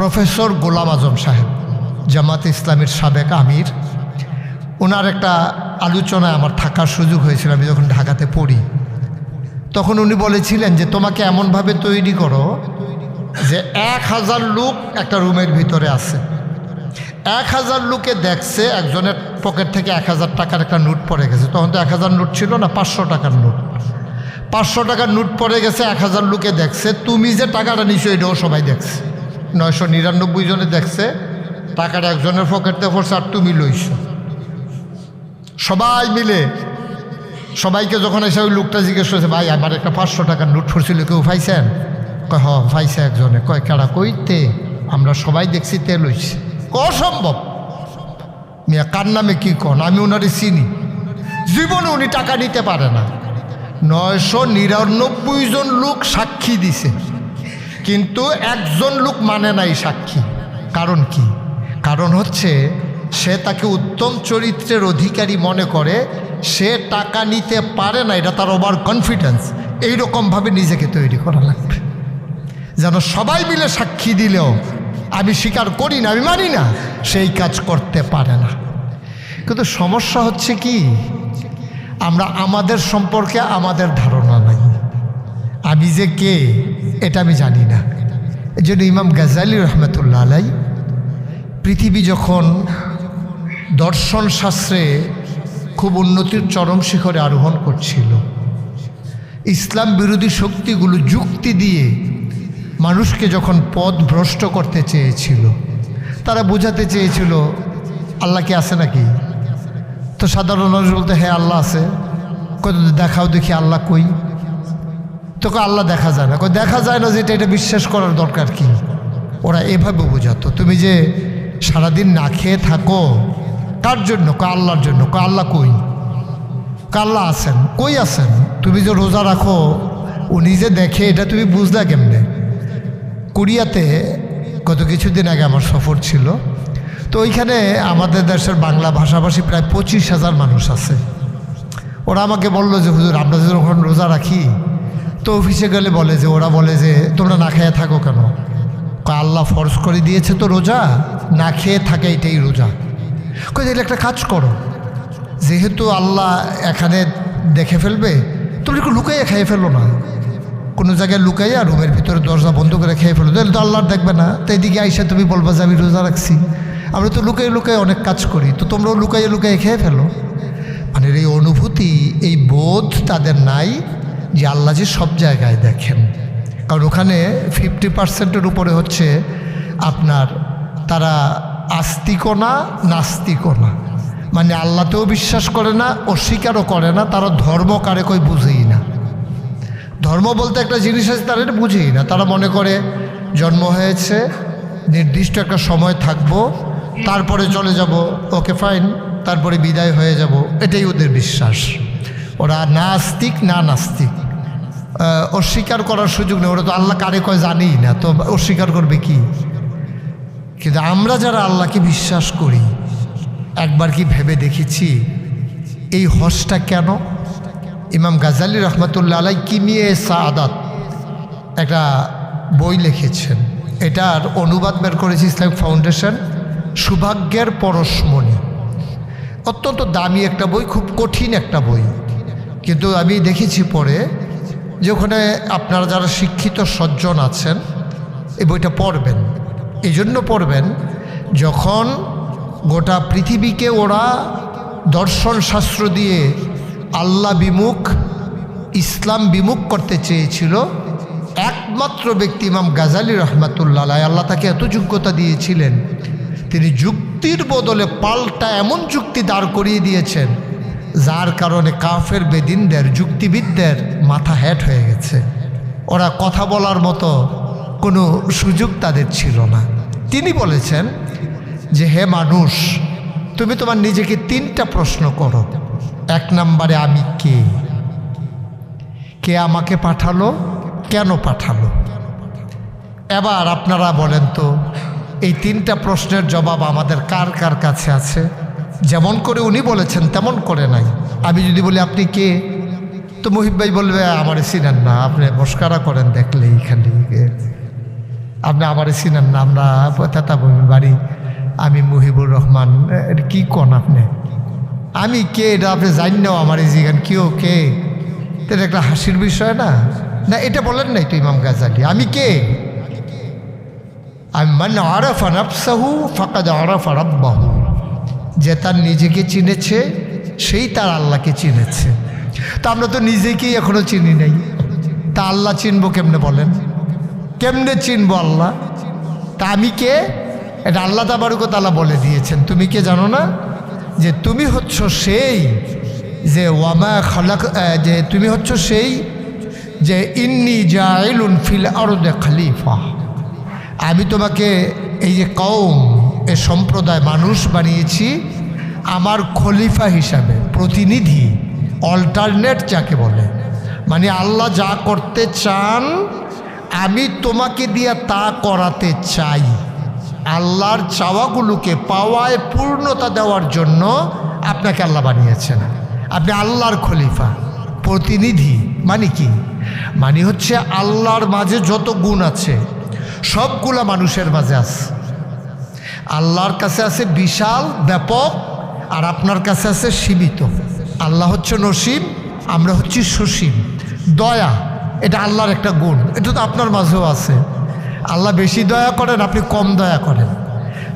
Professor Golam Azam সাহেব, জামাত ইসলামের সাবেক আমির। ওনার একটা আলোচনায় আমার থাকার সুযোগ হয়েছিল, আমি যখন ঢাকাতে পড়ি। তখন উনি বলেছিলেন যে, তোমাকে এমনভাবে তৈরি করো যে এক হাজার লোক একটা রুমের ভিতরে আছে। এক হাজার লোকে দেখছে, একজনের পকেট থেকে এক হাজার টাকার একটা নোট পড়ে গেছে। তখন তো এক হাজার নোট ছিল না, পাঁচশো টাকার নোট। পাঁচশো টাকার নোট পড়ে গেছে, এক হাজার লোকে দেখছে। তুমি যে টাকাটা নিছো, এটাও সবাই দেখছে। নয়শো নিরানব্বই জনে দেখছে, টাকাটা একজনের পকেটতে পড়ছে আর তুমি লইছ। সবাই মিলে, সবাইকে যখন এসে ওই লোকটা জিজ্ঞেস করেছে, ভাই, আমার একটা পাঁচশো টাকার নোট পড়ছিল, কেউ পাইছেন? কয় হ পাইছে একজনে। কয়, কেডা কইতে আমরা সবাই দেখছি তে লইছে। অসম্ভব। মিয়া, কার নামে কী কন? আমি ওনারে চিনি। জীবনে উনি টাকা নিতে পারে না। নয়শো নিরানব্বই জন লোক সাক্ষী দিছে। কিন্তু একজন লোক মানে নাই সাক্ষী। কারণ কি? কারণ হচ্ছে, সে তাকে উত্তম চরিত্রের অধিকারী মনে করে, সে টাকা নিতে পারে না, এটা তার ওভার কনফিডেন্স এইরকমভাবে নিজেকে তৈরি করা লাগবে। যেন সবাই মিলে সাক্ষী দিলেও, আমি স্বীকার করি না, আমি মানি না, সেই কাজ করতে পারে না। কিন্তু সমস্যা হচ্ছে কি? আমরা আমাদের সম্পর্কে আমাদের ধারণা নাই। আমি যে কে? এটা আমি জানি না। এই জন্য ইমাম গাজালি রহমতুল্লাহ আলাই পৃথিবী যখন দর্শন শাস্ত্রে খুব উন্নতির চরম শিখরে আরোহণ করছিল, ইসলাম বিরোধী শক্তিগুলো যুক্তি দিয়ে মানুষকে যখন পথ ভ্রষ্ট করতে চেয়েছিল, তারা বোঝাতে চেয়েছিল, আল্লাহ কি আছে নাকি? তো সাধারণ মানুষ বলতে হ্যাঁ আল্লাহ আছে। কত দেখাও দেখি আল্লাহ কই? তোকে আল্লাহ দেখা যায় না। দেখা যায় না যেটা এটা বিশ্বাস করার দরকার কি? ওরা এভাবে বোঝাতো। তুমি যে সারাদিন না খেয়ে থাকো, কার জন্য? কয়, আল্লাহর জন্য। কয়, আল্লাহ কই? কয়, আল্লাহ আছেন। কই আছেন? তুমি যে রোজা রাখো, ও নিজে দেখে, এটা তুমি বুঝলা কেমনে? কোরিয়াতে গত কিছুদিন আগে আমার সফর ছিল। তো ওইখানে আমাদের দেশের বাংলা ভাষাভাষী প্রায় পঁচিশ হাজার মানুষ আছে। ওরা আমাকে বলল যে, হুজুর, আমরা যখন রোজা রাখি তো অফিসে গেলে বলে যে, ওরা বলে যে, তোমরা না খেয়ে থাকো কেন? আল্লাহ ফর্স করে দিয়েছে তো রোজা, না খেয়ে থাকে এটাই রোজা। কই তাহলে একটা কাজ করো, যেহেতু আল্লাহ এখানে দেখে ফেলবে তুমি একটু লুকাইয়া খেয়ে ফেলো না। কোনো জায়গায় লুকাইয়া রুমের ভিতরে দরজা বন্ধ করে খেয়ে ফেলো। তাহলে তো আল্লাহর দেখবে না। তো এদিকে আইসা তুমি বলবা যে, আমি রোজা রাখছি। আমরা তো লুকাই লুকাই অনেক কাজ করি। তো তোমরাও লুকাইয়ে লুকাইয়ে খেয়ে ফেলো। মানে এই অনুভূতি, এই বোধ তাদের নাই। যে আল্লাহ যে সব জায়গায় দেখেন। কারণ ওখানে ফিফটি পার্সেন্টের উপরে হচ্ছে আপনার তারা আস্তিকও না, নাস্তিকও না। মানে আল্লাতেও বিশ্বাস করে না, অস্বীকারও করে না, তারা ধর্ম কারে কই বুঝেই না। ধর্ম বলতে একটা জিনিস আছে, তারা এটা বুঝেই না। তারা মনে করে জন্ম হয়েছে, নির্দিষ্ট একটা সময় থাকব, তারপরে চলে যাব, ওকে ফাইন, তারপরে বিদায় হয়ে যাব, এটাই ওদের বিশ্বাস। ওরা না আস্তিক, না নাস্তিক। অস্বীকার করার সুযোগ নেই। ওরা তো আল্লাহ কারে কয় জানেই না। তো অস্বীকার করবে কি? কিন্তু আমরা যারা আল্লাহকে বিশ্বাস করি, একবার কি ভেবে দেখেছি এই হজটা কেন? ইমাম গাজালি রহমতুল্লা আলাই কিমিয়ে সাদাত একটা বই লিখেছেন। এটার অনুবাদ বের করেছে ইসলামিক ফাউন্ডেশন, সৌভাগ্যের পরশমণি। অত্যন্ত দামি একটা বই, খুব কঠিন একটা বই। কিন্তু আমি দেখেছি পরে যে ওখানে আপনারা যারা শিক্ষিত সজ্জন আছেন, এই বইটা পড়বেন। এই জন্য পড়বেন, যখন গোটা পৃথিবীকে ওরা দর্শন শাস্ত্র দিয়ে আল্লাহ বিমুখ, ইসলাম বিমুখ করতে চেয়েছিল, একমাত্র ব্যক্তি ইমাম গাজালি রহমাতুল্লাহ আল্লাহ তাকে এত যোগ্যতা দিয়েছিলেন, তিনি যুক্তির বদলে পাল্টা এমন যুক্তি দাঁড় করিয়ে দিয়েছেন যার কারণে কাফের বেদিনদের, যুক্তিবিদদের মাথা হ্যাট হয়ে গেছে। ওরা কথা বলার মতো কোনো সুযোগ তাদের ছিল না। তিনি বলেছেন যে, হে মানুষ, তুমি তোমার নিজেকে তিনটা প্রশ্ন করো। এক নম্বরে, আমি কে? কে আমাকে পাঠালো? কেন পাঠালো? এবার আপনারা বলেন তো, এই তিনটা প্রশ্নের জবাব আমাদের কার কার কাছে আছে? যেমন করে উনি বলেছেন, তেমন করে নাই। আমি যদি বলি, আপনি কে? তো মহিব ভাই বলবে, আমার চিনেন না, আপনি মস্কারা করেন দেখলেই খালি আপনি আমারে চিনেন না, আমরা তেতাবমি বাড়ি, আমি মুহিবুর রহমান কী কন আপনি? আমি কে, এটা আপনি জানি না আমার জিগান কেউ কে? এটা একটা হাসির বিষয় না। না, এটা বলেন নাই তো ইমাম গাজালি, আমি কে? আমি মানে আরফা নফসাহু, ফাকাদ আরফ রব্বাহু। যে তার নিজেকে চিনেছে, সেই তার আল্লাহকে চিনেছে। তা আমরা তো নিজেকেই এখনও চিনি নাই। তা আল্লাহ চিনবো কেমনে বলেন? কেমনে চিনবো আল্লাহ? তা আমি কে? এটা আল্লাহ তাবারুক তালা বলে দিয়েছেন। তুমি কে জানো না? যে তুমি হচ্ছ সেই যে ওয়ামা খালাক যে তুমি হচ্ছ সেই যে ইন্নি জাইলুন ফিল আরদে খালিফা। আমি তোমাকে এই যে কৌম এ সম্প্রদায় মানুষ বানিয়েছি আমার খলিফা হিসাবে, প্রতিনিধি অল্টারনেট যাকে বলে। মানে আল্লাহ যা করতে চান, আমি তোমাকে দিয়ে তা করাতে চাই। আল্লাহর চাওয়াগুলোকে পাওয়ায় পূর্ণতা দেওয়ার জন্য আপনাকে আল্লাহ বানিয়েছেন। আপনি আল্লাহর খলিফা, প্রতিনিধি মানে কি? মানে হচ্ছে আল্লাহর মাঝে যত গুণ আছে, সবগুলা মানুষের মাঝে আছে। আল্লাহর কাছে আছে বিশাল, ব্যাপক, আর আপনার কাছে আছে সীমিত। আল্লাহ হচ্ছে নসীম আমরা হচ্ছি সসীম। দয়া, এটা আল্লাহর একটা গুণ। এটা তো আপনার মাঝেও আছে। আল্লাহ বেশি দয়া করেন, আপনি কম দয়া করেন।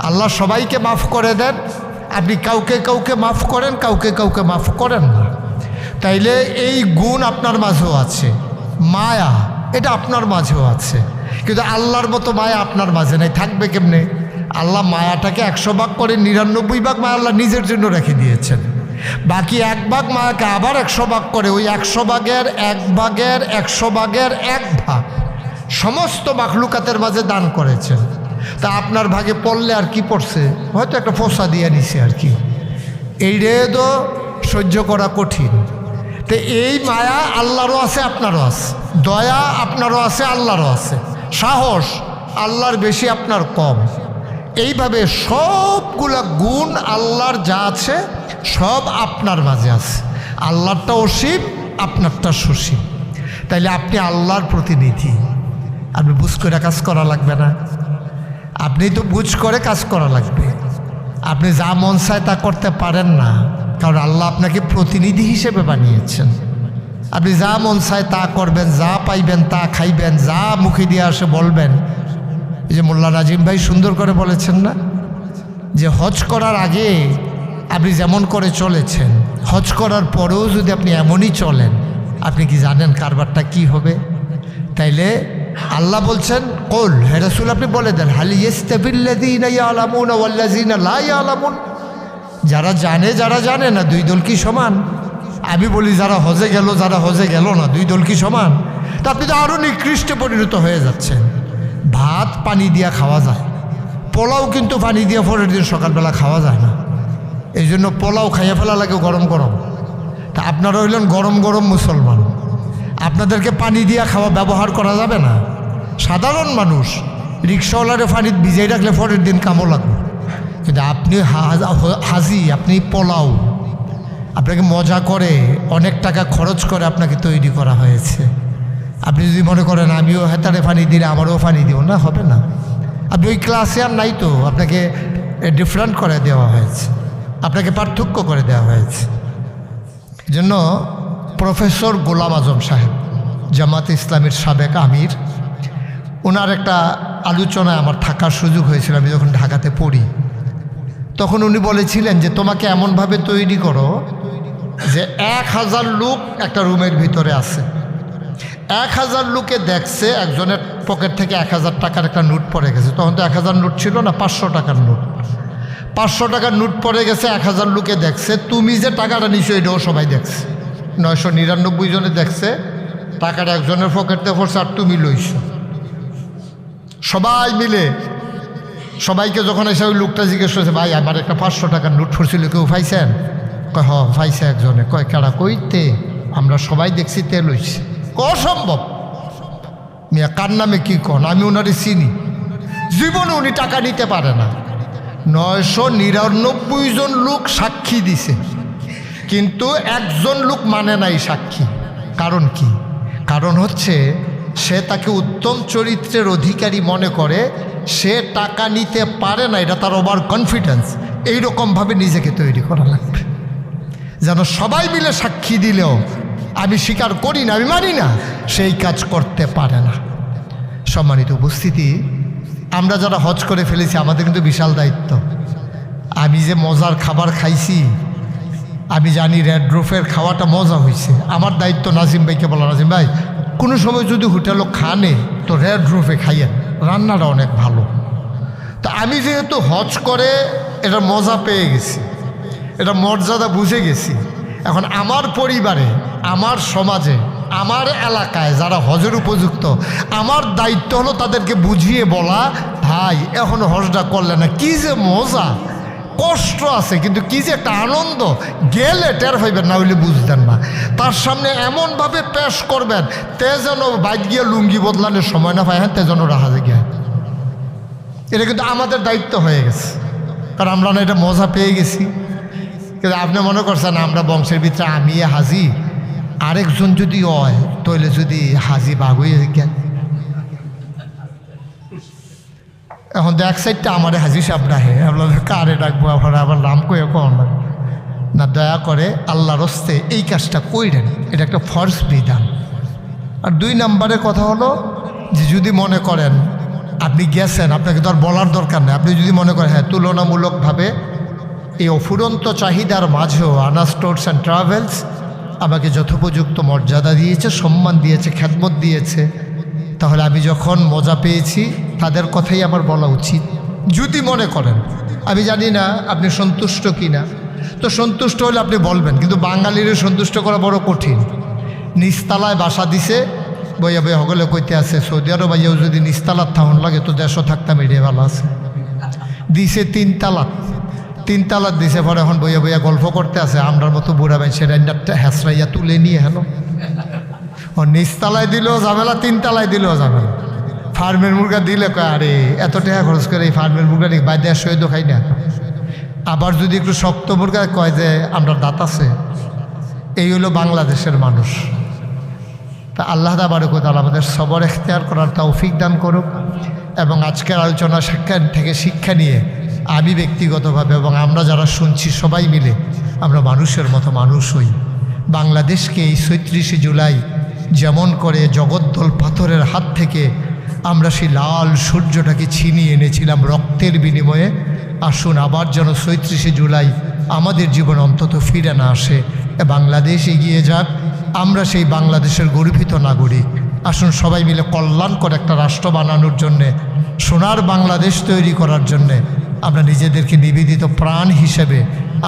আল্লাহ সবাইকে মাফ করে দেন। আপনি কাউকে কাউকে মাফ করেন, কাউকে কাউকে মাফ করেন না। তাইলে এই গুণ আপনার মাঝেও আছে। মায়া, এটা আপনার মাঝেও আছে। কিন্তু আল্লাহর মতো মায়া আপনার মাঝে নেই, থাকবে কেমনে? আল্লাহ মায়াটাকে একশো ভাগ করে নিরানব্বই ভাগ মা আল্লাহ নিজের জন্য রেখে দিয়েছেন। বাকি এক ভাগ মায়াকে আবার একশো ভাগ করে, ওই একশো ভাগের এক ভাগের একশো ভাগের এক ভাগ সমস্ত মাখলুকাতের মাঝে দান করেছেন। তা আপনার ভাগে পড়লে আর কি পড়ছে? হয়তো একটা ফোসা দিয়ে নিছে আর কি। এই তো সহ্য করা কঠিন। তো এই মায়া আল্লাহরও আছে, আপনারও আছে। দয়া আপনারও আছে, আল্লাহরও আছে। সাহস আল্লাহর বেশি, আপনার কম। এইভাবে সবগুলা গুণ আল্লাহর যা আছে, সব আপনার মাঝে আছে। আল্লাহরটা অসীম, আপনারটা সসীম। তাইলে আপনি আল্লাহর প্রতিনিধি। আপনি বুঝ করে কাজ করা লাগবে না। আপনি তো বুঝ করে কাজ করা লাগবে। আপনি যা মন চায় তা করতে পারেন না। কারণ আল্লাহ আপনাকে প্রতিনিধি হিসেবে বানিয়েছেন। আপনি যা মন চায় তা করবেন, যা পাইবেন তা খাইবেন, যা মুখে দিয়ে আসে বলবেন যে মোল্লা রাজিম ভাই সুন্দর করে বলেছেন না? যে হজ করার আগে আপনি যেমন করে চলেছেন, হজ করার পরেও যদি আপনি এমনই চলেন, আপনি কি জানেন কারবারটা কি হবে? তাইলে আল্লাহ বলছেন, কোল হেরাসুল আপনি বলে দেন, হালি লাই আলামুন যারা জানে যারা জানে না, দুই দল কি সমান? আমি বলি, যারা হজে গেল, যারা হজে গেল না, দুই দল কি সমান? তা আপনি তো আরও নিকৃষ্ট পরিণত হয়ে যাচ্ছেন। ভাত পানি দিয়া খাওয়া যায়। পোলাও কিন্তু পানি দিয়ে পরের দিন সকালবেলা খাওয়া যায় না। এই জন্য পোলাও খাইয়ে ফেলা লাগে গরম গরম। তা আপনারা হইলেন গরম গরম মুসলমান। আপনাদেরকে পানি দিয়া খাওয়া ব্যবহার করা যাবে না। সাধারণ মানুষ রিক্সাওয়ালারে পানি ভিজিয়ে রাখলে পরের দিন কামও লাগবে। কিন্তু আপনি হাজি, আপনি পোলাও, আপনাকে মজা করে অনেক টাকা খরচ করে আপনাকে তৈরি করা হয়েছে। আপনি যদি মনে করেন আমিও হেতারে ফানি দিলে আমারও ফানি দিব না, হবে না। আপনি ওই ক্লাসে আর নাই তো, আপনাকে ডিফারেন্ট করে দেওয়া হয়েছে। আপনাকে পার্থক্য করে দেওয়া হয়েছে। জন্য প্রফেসর গোলাম আজম সাহেব, জামাত ইসলামের সাবেক আমির, ওনার একটা আলোচনায় আমার থাকার সুযোগ হয়েছিল, আমি যখন ঢাকাতে পড়ি। তখন উনি বলেছিলেন যে, তোমাকে এমনভাবে তৈরি করো যে, এক হাজার লোক একটা রুমের ভিতরে আছে। এক হাজার লোকে দেখছে, একজনের পকেট থেকে এক হাজার টাকার একটা নোট পড়ে গেছে। তখন তো এক হাজার নোট ছিল না, পাঁচশো টাকার নোট। পাঁচশো টাকার নোট পড়ে গেছে, এক হাজার লোকে দেখছে। তুমি যে টাকাটা নিছো, এটাও সবাই দেখছে। নয়শো নিরানব্বই জনে দেখছে, টাকাটা একজনের পকেটে পড়ছে আর তুমি লইছো। সবাই মিলে, সবাইকে যখন এসে ওই লোকটা জিজ্ঞেস করেছে, ভাই, আমার একটা পাঁচশো টাকার নোট পড়ছিল, কেউ পাইছেন? কয়, হ, পাইছে একজনে। কয়, কেডা কইতে? আমরা সবাই দেখছি, তে লইছে। অসম্ভব মিয়া, কার নামে কী কন? আমি ওনারে চিনি। জীবনে উনি টাকা নিতে পারে না। নয়শো নিরানব্বই জন লোক সাক্ষী দিছে। কিন্তু একজন লোক মানে নাই সাক্ষী। কারণ কি? কারণ হচ্ছে, সে তাকে উত্তম চরিত্রের অধিকারী মনে করে, সে টাকা নিতে পারে না, এটা তার ওভার কনফিডেন্স। এইরকমভাবে নিজেকে তৈরি করা লাগবে। যেন সবাই মিলে সাক্ষী দিলেও আমি স্বীকার করি না, আমি মানি না। সেই কাজ করতে পারে না। সম্মানিত উপস্থিতি, আমরা যারা হজ করে ফেলেছি, আমাদের কিন্তু বিশাল দায়িত্ব। আমি যে মজার খাবার খাইছি, আমি জানি রেড রুফের খাওয়াটা মজা হয়েছে আমার দায়িত্ব নাজিম ভাইকে বলা, নাজিম ভাই, কোনো সময় যদি হোটেলও খানে, তো রেড রুফে খাইয়েন। রান্নাটা অনেক ভালো। তা আমি যেহেতু হজ করে, এটা মজা পেয়ে গেছি। এটা মর্যাদা বুঝে গেছি। এখন আমার পরিবারে আমার সমাজে, আমার এলাকায় যারা হজের উপযুক্ত, আমার দায়িত্ব হলো তাদেরকে বুঝিয়ে বলা, ভাই, এখন হজটা করলে না, কি যে মজা, কষ্ট আছে, কিন্তু কি যে একটা আনন্দ, গেলে টের পাইবেন না হইলে বুঝতেন না। তার সামনে এমনভাবে পেশ করবেন, তে যেন বাইক গিয়ে লুঙ্গি বদলানোর সময় না পায় হ্যাঁ তে যেন রাহাজে গিয়ে এটা কিন্তু আমাদের দায়িত্ব হয়ে গেছে, কারণ আমরা না এটা মজা পেয়ে গেছি। কিন্তু আপনি মনে করছেন আমরা বংশের ভিতরে আমি হাজি? আরেকজন যদি হয়, তাহলে যদি হাজি বাঘ হয়ে এখন দেখ সাইডটা আমার হাজি সাহেব রাহে আপনার কারে ডাকবো আবার আবার নাম কয়ে কন না। দয়া করে আল্লাহর রস্তে এই কাজটা কইরেন, এটা একটা ফর্স বিধান। আর দুই নম্বরের কথা হলো যে যদি মনে করেন, আপনি গেছেন, আপনাকে তো আর বলার দরকার নেই, আপনি যদি মনে করেন হ্যাঁ তুলনামূলকভাবে এই অফুরন্ত চাহিদার মাঝেও আনা স্টোর্স অ্যান্ড ট্রাভেলস আমাকে যথোপযুক্ত মর্যাদা দিয়েছে, সম্মান দিয়েছে খ্যাতমত দিয়েছে। তাহলে আমি যখন মজা পেয়েছি, তাদের কথাই আমার বলা উচিত। যদি মনে করেন, আমি জানি না আপনি সন্তুষ্ট কি না তো সন্তুষ্ট হলে আপনি বলবেন, কিন্তু বাঙালির সন্তুষ্ট করা বড় কঠিন। নিস্তালায় বাসা দিছে, বইয়া বইয়া হগলে কইতে আছে, সৌদি আরব আইয়াও যদি নিস্তালার থাউন লাগে, তো দেশও থাকতাম এড়িয়ে ভালো আছে। দিছে তিন তালাক। তিন তালাক দিছে, পরে এখন বইয়া বইয়া গল্প করতে আছে, আমরার মতো বুড়া ভাই সে রেন্ডারটা হ্যাসরাইয়া তুলে নিয়ে হেলো ও নিচ নিচতলায় দিলেও ঝামেলা তিন তালায় দিলেও ঝামেলা। ফার্মের মুরগা দিলে কয়, আরে, এত টাকা খরচ করে এই ফার্মের মুরগা নিয়ে বাইরে তো খাই না। আবার যদি একটু শক্ত মুরগা কয় যে আমরা দাঁত আছে। এই হলো বাংলাদেশের মানুষ। তা আল্লাহ দাবারকুতাল আমাদের সবর এখতিয়ার করার তৌফিক দান করুক এবং আজকের আলোচনা শিক্ষা থেকে শিক্ষা নিয়ে আমি ব্যক্তিগতভাবে এবং আমরা যারা শুনছি সবাই মিলে, আমরা মানুষের মতো মানুষ হই। বাংলাদেশকে এই সৈত্রিশে জুলাই যেমন করে জগদ্দল পাথরের হাত থেকে আমরা সেই লাল সূর্যটাকে ছিনিয়ে এনেছিলাম রক্তের বিনিময়ে। আসুন আবার যেন সৈত্রিশে জুলাই আমাদের জীবন অন্তত ফিরে না আসে। বাংলাদেশ এগিয়ে যাক, আমরা সেই বাংলাদেশের গর্বিত নাগরিক। আসুন সবাই মিলে কল্যাণকর একটা রাষ্ট্র বানানোর জন্যে, সোনার বাংলাদেশ তৈরি করার জন্যে আমরা নিজেদেরকে নিবেদিত প্রাণ হিসেবে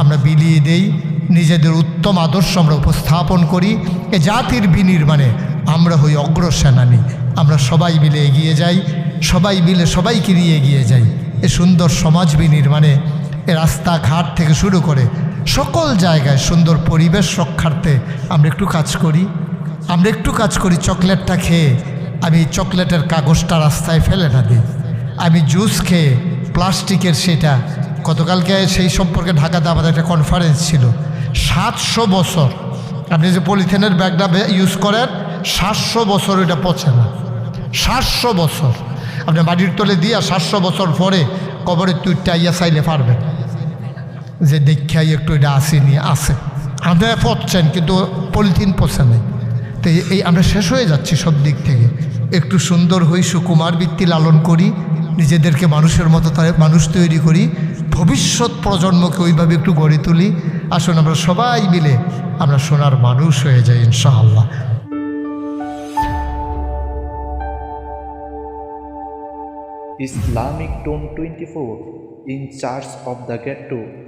আমরা বিলিয়ে দেই, নিজেদের উত্তম আদর্শ আমরা উপস্থাপন করি, এ জাতির বিনির্মাণে আমরা হই অগ্রসেনানী। আমরা সবাই মিলে এগিয়ে যাই, সবাই মিলে সবাইকে নিয়ে এগিয়ে যাই। এ সুন্দর সমাজ বিনির্মাণে, এ রাস্তাঘাট থেকে শুরু করে সকল জায়গায় সুন্দর পরিবেশ রক্ষার্থে আমরা একটু কাজ করি। আমরা একটু কাজ করি চকলেটটা খেয়ে, আমি চকলেটের কাগজটা রাস্তায় ফেলে না দিই। আমি জুস খেয়ে প্লাস্টিকের সেটা। গতকালকে সেই সম্পর্কে ঢাকাতে আমাদের একটা কনফারেন্স ছিল। সাতশো বছর। আপনি যে পলিথিনের ব্যাগটা ইউজ করেন, সাতশো বছর ওইটা পচে না। সাতশো বছর। আপনি মাটির তলে দিয়া সাতশো বছর পরে কবরে তুইটা ইয়া চাইলে পারবেন। যে দেখাই একটু এটা আসেনি আছে। আপনারা পচছেন কিন্তু পলিথিন পচে নেই। তো এই আমরা শেষ হয়ে যাচ্ছি সব দিক থেকে। একটু সুন্দর হই সুকুমার বৃত্তি লালন করি। নিজেদেরকে মানুষের মতো মানুষ তৈরি করি। ভবিষ্যৎ প্রজন্মকে ওইভাবে একটু গড়ে তুলি। আসুন আমরা সবাই মিলে আমরা সোনার মানুষ হয়ে যাই ইনশাআল্লাহ। Islamic Tone 24 in charge the the ghetto